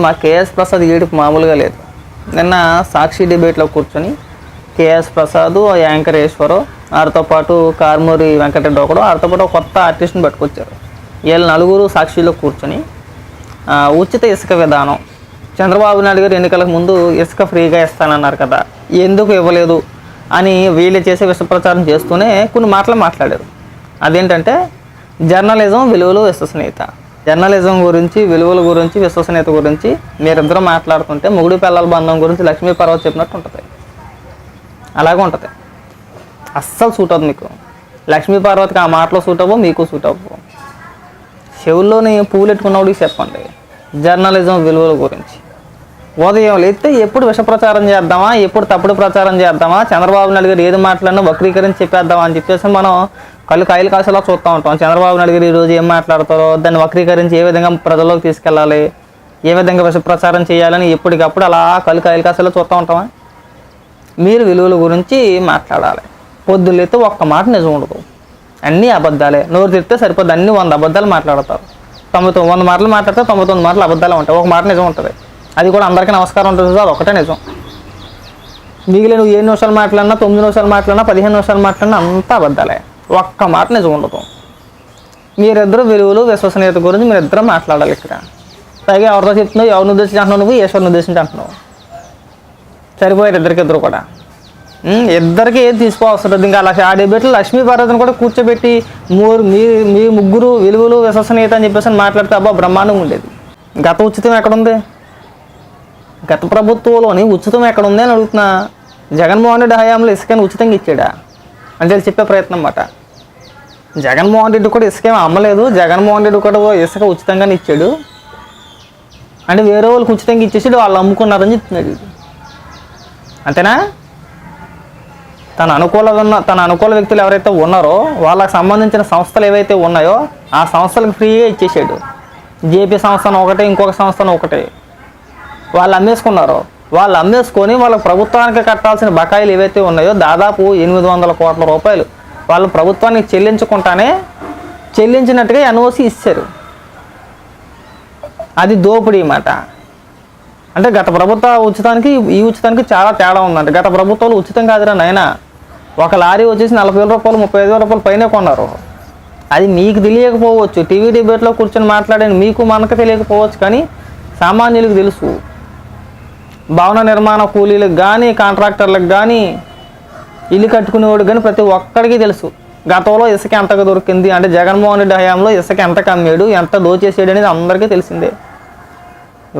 మా కేఎస్ ప్రసాద్ ఏడుపు మామూలుగా లేదు. నిన్న సాక్షి డిబేట్లో కూర్చొని కేఎస్ ప్రసాద్ యాంకర్ ఈశ్వరు వారితో పాటు కార్మూరి వెంకటరెడ్డి ఒకడు వారితో పాటు కొత్త ఆర్టిస్ట్ని పట్టుకొచ్చారు. వీళ్ళు నలుగురు సాక్షిలో కూర్చొని ఉచిత ఇసుక విధానం. చంద్రబాబు నాయుడు గారు ఎన్నికలకు ముందు ఇసుక ఫ్రీగా ఇస్తానన్నారు కదా ఎందుకు ఇవ్వలేదు అని వీళ్ళు చేసే విషప్రచారం చేస్తూనే కొన్ని మాటలు మాట్లాడారు. అదేంటంటే జర్నలిజం విలువలు విశ్వసనీయత. జర్నలిజం గురించి విలువల గురించి విశ్వసనీయత గురించి మీరిద్దరూ మాట్లాడుతుంటే మొగుడు పిల్లల బంధం గురించి లక్ష్మీ పర్వత్ చెప్పినట్టు ఉంటుంది. అలాగే ఉంటుంది. అస్సలు సూట్ అవ్వదు మీకు. లక్ష్మీ పార్వతికి ఆ మాటలో సూట్ అవ్వవు మీకు సూట్ అవ్వవు చెవుల్లోని పూలు పెట్టుకున్నవాడికి చెప్పండి. జర్నలిజం విలువల గురించి. ఉదయం లేస్తే ఎప్పుడు విష ప్రచారం చేద్దామా ఎప్పుడు తప్పుడు ప్రచారం చేద్దామా చంద్రబాబు నాయుడు గారు ఏది మాట్లాడినా వక్రీకరించి చెప్పేద్దామా అని చెప్పేసి మనం కళ్ళు కాయలు కాసేలా చూస్తూ ఉంటాం. చంద్రబాబు నాయుడు గారు ఈరోజు ఏం మాట్లాడతారో దాన్ని వక్రీకరించి ఏ విధంగా ప్రజల్లోకి తీసుకెళ్ళాలి ఏ విధంగా విష ప్రచారం చేయాలని ఎప్పటికప్పుడు అలా కళ్ళు కాయలు కాసేలా చూస్తూ ఉంటామా? మీరు విలువల గురించి మాట్లాడాలి. పొద్దులైతే ఒక్క మాట నిజం ఉండదు. అన్నీ అబద్ధాలే. నోరు తిరిగితే సరిపోద్ది. అన్ని వంద అబద్ధాలు మాట్లాడతారు. తొంభై తొమ్మిది వంద మాటలు మాట్లాడితే తొంభై తొమ్మిది మాటలు అబద్ధాలు ఉంటాయి. ఒక మాట నిజం ఉంటుంది. అది కూడా అందరికీ నమస్కారం ఉంటుంది అది ఒకటే నిజం. మిగిలిన నువ్వు ఏడు నిమిషాలు మాట్లాడినా తొమ్మిది నిమిషాలు మాట్లాడినా పదిహేను నిమిషాలు మాట్లాడినా అంతా అబద్ధాలే. ఒక్క మాట నిజం ఉండదు. మీరిద్దరు విలువలు విశ్వసనీయత గురించి మీరిద్దరూ మాట్లాడాలి ఇక్కడ. పైగా ఎవరితో చెప్తున్నావు ఎవరిని ఉద్దేశించి అంటున్నావు నువ్వు ఈశ్వరిని ఉద్దేశించి అంటున్నావు. సరిపోయారు ఇద్దరికిద్దరు కూడా. ఇద్దరికి ఏది తీసుకోవాల్సింది ఇంకా లక్ష ఆ డెబేట్లో లక్ష్మీ పార్వతిని కూడా కూర్చోబెట్టి మూరు మీ మీ ముగ్గురు విలువలు విశ్వసనీయత అని చెప్పేసి మాట్లాడితే అబ్బా బ్రహ్మాండంగా ఉండేది. గత ఉచితం ఎక్కడుంది? గత ప్రభుత్వంలోని ఉచితం ఎక్కడుంది అని అడుగుతున్నా. జగన్మోహన్ రెడ్డి హయాంలో ఇసుకని ఉచితంగా ఇచ్చాడా? అంటే చెప్పే ప్రయత్నం అన్నమాట. జగన్మోహన్ రెడ్డి కూడా ఇసుకేం అమ్మలేదు. జగన్మోహన్ రెడ్డి కూడా ఇసుక ఉచితంగానే ఇచ్చాడు. అంటే వేరే వాళ్ళకి ఉచితంగా ఇచ్చేసాడు వాళ్ళు అమ్ముకున్నారని చెప్తున్నాడు అంతేనా? తన అనుకూల ఉన్న తన అనుకూల వ్యక్తులు ఎవరైతే ఉన్నారో వాళ్ళకి సంబంధించిన సంస్థలు ఏవైతే ఉన్నాయో ఆ సంస్థలకు ఫ్రీగా ఇచ్చేసాడు. జేపీ సంస్థను ఒకటి ఇంకొక సంస్థను ఒకటి. వాళ్ళు అమ్మేసుకున్నారు వాళ్ళు అమ్మేసుకొని వాళ్ళ ప్రభుత్వానికి కట్టాల్సిన బకాయిలు ఏవైతే ఉన్నాయో దాదాపు ఎనిమిది వందల కోట్ల రూపాయలు వాళ్ళు ప్రభుత్వానికి చెల్లించుకుంటానే చెల్లించినట్టుగా ఎన్ఓసి ఇచ్చారు. అది దోపిడీ మాట. అంటే గత ప్రభుత్వ ఉచితానికి ఈ ఉచితానికి చాలా తేడా ఉందంట. గత ప్రభుత్వాలు ఉచితం కాదురా నాయన. ఒక లారీ వచ్చేసి నలభై వేల రూపాయలు ముప్పై ఐదు వేల రూపాయలు పైనే కొన్నారు. అది మీకు తెలియకపోవచ్చు. టీవీ డిబేట్లో కూర్చొని మాట్లాడని మీకు మనకు తెలియకపోవచ్చు కానీ సామాన్యులకు తెలుసు. భవన నిర్మాణ కూలీలకు కానీ కాంట్రాక్టర్లకు కానీ ఇల్లు కట్టుకునేవాడు కానీ ప్రతి ఒక్కడికి తెలుసు. గతంలో ఇసుక ఎంతగా దొరికింది? అంటే జగన్మోహన్ రెడ్డి హయాంలో ఇసుక ఎంత కమ్మాడు ఎంత దోచేసాడు అనేది అందరికీ తెలిసిందే.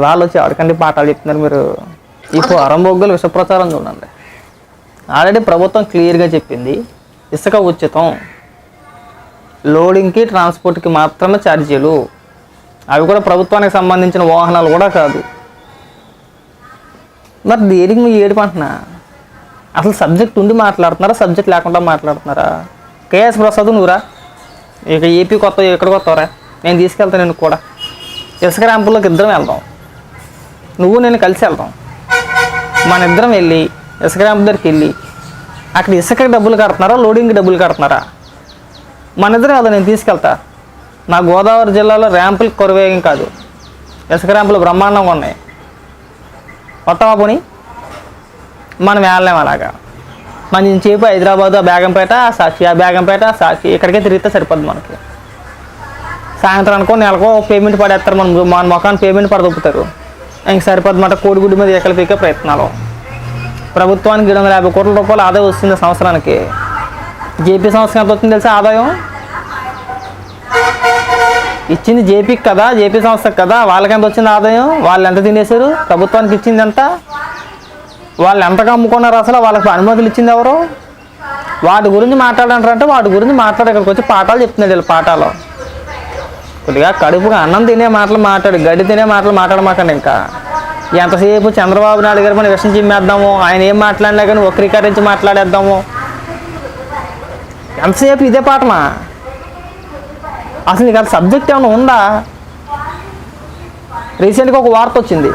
వాళ్ళు వచ్చి ఎవరికండి పాఠాలు చెప్తున్నారు మీరు? ఇప్పుడు అరంబొగ్గలు విష ప్రచారం చూడండి. ఆల్రెడీ ప్రభుత్వం క్లియర్గా చెప్పింది ఇసుక ఉచితం. లోడింగ్కి ట్రాన్స్పోర్ట్కి మాత్రమే ఛార్జీలు. అవి కూడా ప్రభుత్వానికి సంబంధించిన వాహనాలు కూడా కాదు. మరి దేనికి మీ ఏడుపంటున్నా? అసలు సబ్జెక్ట్ ఉండి మాట్లాడుతున్నారా? సబ్జెక్ట్ లేకుండా మాట్లాడుతున్నారా? కేఎస్ ప్రసాద్ నువ్వురా? ఇక ఏపీ కొత్త ఇక్కడ కొత్తవరా? నేను తీసుకెళ్తాను నేను కూడా. ఇసుక ర్యాంపుల్లోకి ఇద్దరం వెళ్దాం. నువ్వు నేను కలిసి వెళ్దాం. మన ఇద్దరం వెళ్ళి ఇసుక ర్యాంపు దగ్గరికి వెళ్ళి అక్కడ ఇసుక డబ్బులు కడుతున్నారా? లోడింగ్ డబ్బులు కడుతున్నారా? మన ఇద్దరం వెళ్దాం నేను తీసుకెళ్తా. నా గోదావరి జిల్లాలో ర్యాంపులు కొరవేయం కాదు. ఇసుక ర్యాంపులు బ్రహ్మాండంగా ఉన్నాయి. వస్తావా పోనీ మనం వెళ్ళలేం అలాగా. మన చేపు హైదరాబాద్ ఆ బేగంపేట సాక్షి ఆ బేగంపేట సాక్షి ఇక్కడికే తిరిగితే సరిపోద్ది మనకి. సాయంత్రం అనుకో నెలకో పేమెంట్ పడేస్తారు మన మన ముఖాన్ని పేమెంట్ పడదొప్పుతారు ఇంక సరిపోద్ది మాట కోడిగుడ్డు మీద ఎక్కడ పీకే ప్రయత్నాలు. ప్రభుత్వానికి ఏడు వందల యాభై కోట్ల రూపాయలు ఆదాయం వస్తుంది సంవత్సరానికి. జేపీ సంవత్సరం ఎంత వస్తుంది తెలుసా ఆదాయం? ఇచ్చింది జేపీకి కదా జేపీ సంస్థకి కదా వాళ్ళకెంత వచ్చింది ఆదాయం? వాళ్ళు ఎంత తినేశారు? ప్రభుత్వానికి ఇచ్చింది ఎంత? వాళ్ళు ఎంతగా అమ్ముకున్నారు అసలు? వాళ్ళకి అనుమతులు ఇచ్చింది ఎవరు? వాటి గురించి మాట్లాడంటారంటే వాటి గురించి మాట్లాడే ఇక్కడికి వచ్చి పాఠాలు చెప్తున్నాడు వీళ్ళు పాఠాలు. కొద్దిగా కడుపుగా అన్నం తినే మాటలు మాట్లాడు గడ్డి తినే మాటలు మాట్లాడమాకండి ఇంకా. ఎంతసేపు చంద్రబాబు నాయుడు గారి పని విషయం చిమ్మేద్దాము? ఆయన ఏం మాట్లాడినా కానీ వక్రీకరించి మాట్లాడేద్దాము? ఎంతసేపు ఇదే పాఠమా? అసలు నీకు సబ్జెక్ట్ ఏమైనా ఉందా? రీసెంట్గా ఒక వార్త వచ్చింది.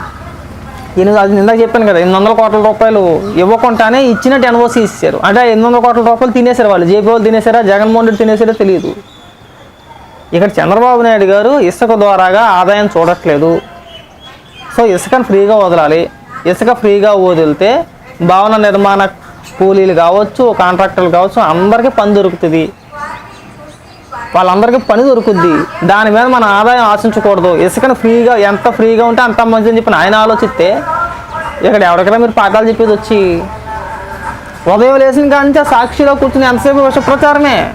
ఎనిమిది అది ఇందాక చెప్పాను కదా ఎనిమిది వందల కోట్ల రూపాయలు ఇవ్వకుండానే ఇచ్చినట్టు ఎన్ఓసీ ఇచ్చారు. అంటే ఎనిమిది వందల కోట్ల రూపాయలు తినేశారు వాళ్ళు. జేపీ వాళ్ళు తినేశారా? జగన్మోహన్ రెడ్డి తినేసారో తెలియదు. ఇక్కడ చంద్రబాబు నాయుడు గారు ఇసుక ద్వారాగా ఆదాయం చూడట్లేదు. సో ఇసుకను ఫ్రీగా వదలాలి. ఇసుక ఫ్రీగా వదిలితే భవన నిర్మాణ కూలీలు కావచ్చు కాంట్రాక్టర్లు కావచ్చు అందరికీ పని దొరుకుతుంది. వాళ్ళందరికీ పని దొరుకుద్ది. దాని మీద మన ఆదాయం ఆశించకూడదు. ఇసుకను ఫ్రీగా ఎంత ఫ్రీగా ఉంటే అంత మంచిదని చెప్పి ఆయన ఆలోచిస్తే ఇక్కడ ఎవరికైనా మీరు పాఠాలు చెప్పేది వచ్చి ఉదయం లేచిన కానీ సాక్షిలో కూర్చుని ఎంతసేపు విష ప్రచారమే?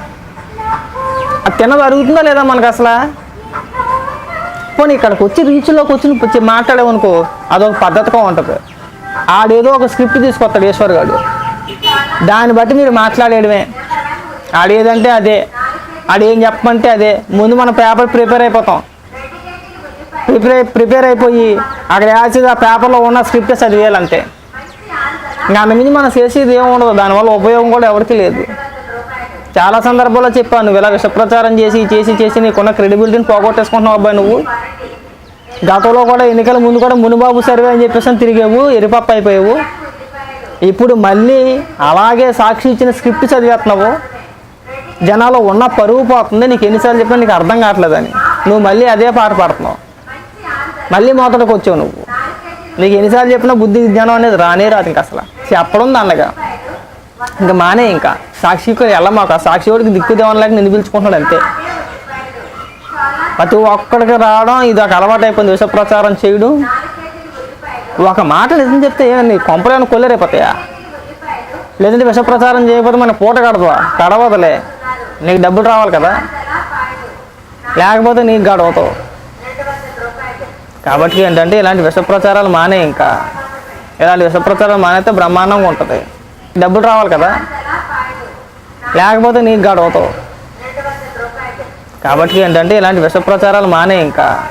అది తిన్నది అరుగుతుందా లేదా మనకు అసలు? పోనీ ఇక్కడికి వచ్చి రీచ్లోకి వచ్చి వచ్చి మాట్లాడేవనుకో అదొక పద్ధతిగా ఉంటుంది. ఆడేదో ఒక స్క్రిప్ట్ తీసుకొస్తాడు ఈశ్వర్ గారు. దాన్ని బట్టి మీరు మాట్లాడేయడమే. ఆడేదంటే అదే. ఆడేం చెప్పమంటే అదే. ముందు మన పేపర్ ప్రిపేర్ అయిపోతాం. ప్రిపేర్ ప్రిపేర్ అయిపోయి అక్కడ వేసేది ఆ పేపర్లో ఉన్న స్క్రిప్ట్ చదివేయాలంతే. ఇంకా అంతమించి మనం చేసేది ఏమి ఉండదు. దానివల్ల ఉపయోగం కూడా ఎవరికి లేదు. చాలా సందర్భాల్లో చెప్పాను నువ్వు ఇలా విషప్రచారం చేసి చేసి చేసి నీకున్న క్రెడిబిలిటీని పోగొట్టేసుకుంటున్నావు అబ్బాయి నువ్వు. గతంలో కూడా ఎన్నికల ముందు కూడా మునుబాబు సర్వే అని చెప్పేసి తిరిగేవు ఎరిపప్ప అయిపోయావు. ఇప్పుడు మళ్ళీ అలాగే సాక్షి ఇచ్చిన స్క్రిప్ట్ చదివేస్తున్నావు. జనాలు ఉన్న పరువు పోతుంది. నీకు ఎన్నిసార్లు చెప్పినా నీకు అర్థం కావట్లేదని నువ్వు మళ్ళీ అదే పాట పాడుతున్నావు. మళ్ళీ మొదటికి వచ్చావు నువ్వు. నీకు ఎన్నిసార్లు చెప్పినా బుద్ధి జ్ఞానం అనేది రానే రాదు ఇంకా అసలు. చెప్పడం దండగా ఇంకా మానే ఇంకా. సాక్షికి వెళ్ళమాక సాక్షి వాడికి దిక్కు దేవనలేక నిన్ను పిలుచుకుంటున్నాడు అంతే. ప్రతి ఒక్కడికి రావడం ఇది ఒక అలవాటు అయిపోయింది. విష ప్రచారం చేయడం. ఒక మాట నిజం చెప్తే నీ కొంపలేని కొల్లేరైపోతాయా లేదంటే విష ప్రచారం చేయకపోతే మన పూట కడదా కడవదలే. నీకు డబ్బులు రావాలి కదా? లేకపోతే నీకు గడవతావు. కాబట్టి ఏంటంటే ఇలాంటి విష ప్రచారాలు మానే ఇంకా. ఇలాంటి విష ప్రచారాలు మానేస్తే బ్రహ్మాండంగా ఉంటుంది. డబ్బులు రావాలి కదా? లేకపోతే నీకు గడవతావు. కాబట్టి ఏంటంటే ఇలాంటి విష ప్రచారాలు మానే ఇంకా.